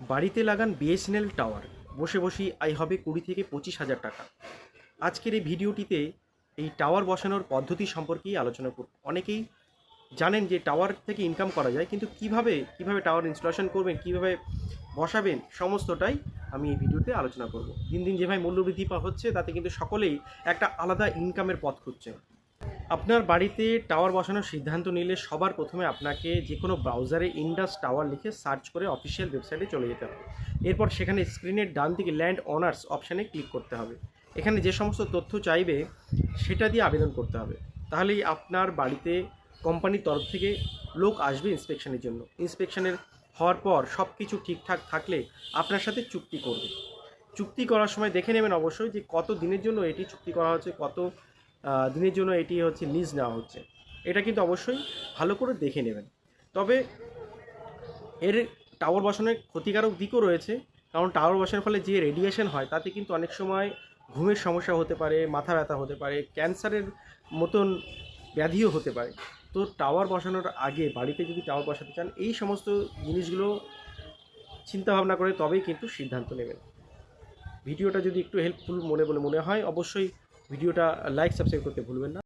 বাড়িতে লাগান BSNL tower বসে বসেই আয় হবে কুড়ি থেকে পঁচিশ হাজার টাকা। আজকের এই ভিডিওটিতে এই টাওয়ার বসানোর পদ্ধতি সম্পর্কেই আলোচনা করব। অনেকেই জানেন যে টাওয়ার থেকে ইনকাম করা যায়, কিন্তু কীভাবে কীভাবে টাওয়ার ইনস্টলেশন করবেন, কীভাবে বসাবেন, সমস্তটাই আমি এই ভিডিওতে আলোচনা করব। দিন দিন যেভাবে মূল্যবৃদ্ধি হচ্ছে, তাতে কিন্তু সকলেই একটা আলাদা ইনকামের পথ খুঁজছে আপনার বাড়িতে টাওয়ার বসানোর সিদ্ধান্ত নিলে সবার প্রথমে আপনাকে যে কোনো ব্রাউজারে ইন্ডাস টাওয়ার লিখে সার্চ করে অফিসিয়াল ওয়েবসাইটে চলে যেতে হবে। এরপর সেখানে স্ক্রিনের ডান দিকে ল্যান্ড অনার্স অপশানে ক্লিক করতে হবে। এখানে যে সমস্ত তথ্য চাইবে, সেটা দিয়ে আবেদন করতে হবে। তাহলেই আপনার বাড়িতে কোম্পানির তরফ থেকে লোক আসবে ইন্সপেকশনের জন্য। ইন্সপেকশনের হওয়ার পর সব কিছু ঠিকঠাক থাকলে আপনার সাথে চুক্তি করবে। চুক্তি করার সময় দেখে নেবেন অবশ্যই যে কত দিনের জন্য এটি চুক্তি করা হচ্ছে কত দিনের জন্য এটি হচ্ছে লিজ নেওয়া হচ্ছে। এটা কিন্তু অবশ্যই ভালো করে দেখে নেবেন। তবে এর টাওয়ার বসানোর ক্ষতিকারক দিকও রয়েছে, কারণ টাওয়ার বসানোর ফলে যে রেডিয়েশন হয়, তাতে কিন্তু অনেক সময় ঘুমের সমস্যা হতে পারে, মাথা ব্যথা হতে পারে, ক্যান্সারের মতন ব্যাধিও হতে পারে। তো টাওয়ার বসানোর আগে বাড়িতে যদি টাওয়ার বসাতে চান, এই সমস্ত জিনিসগুলো চিন্তা ভাবনা করে তবেই কিন্তু সিদ্ধান্ত নেবেন। ভিডিওটা যদি একটু হেল্পফুল মনে বলে মনে হয়, অবশ্যই ভিডিওটা লাইক সাবস্ক্রাইব করতে ভুলবেন না।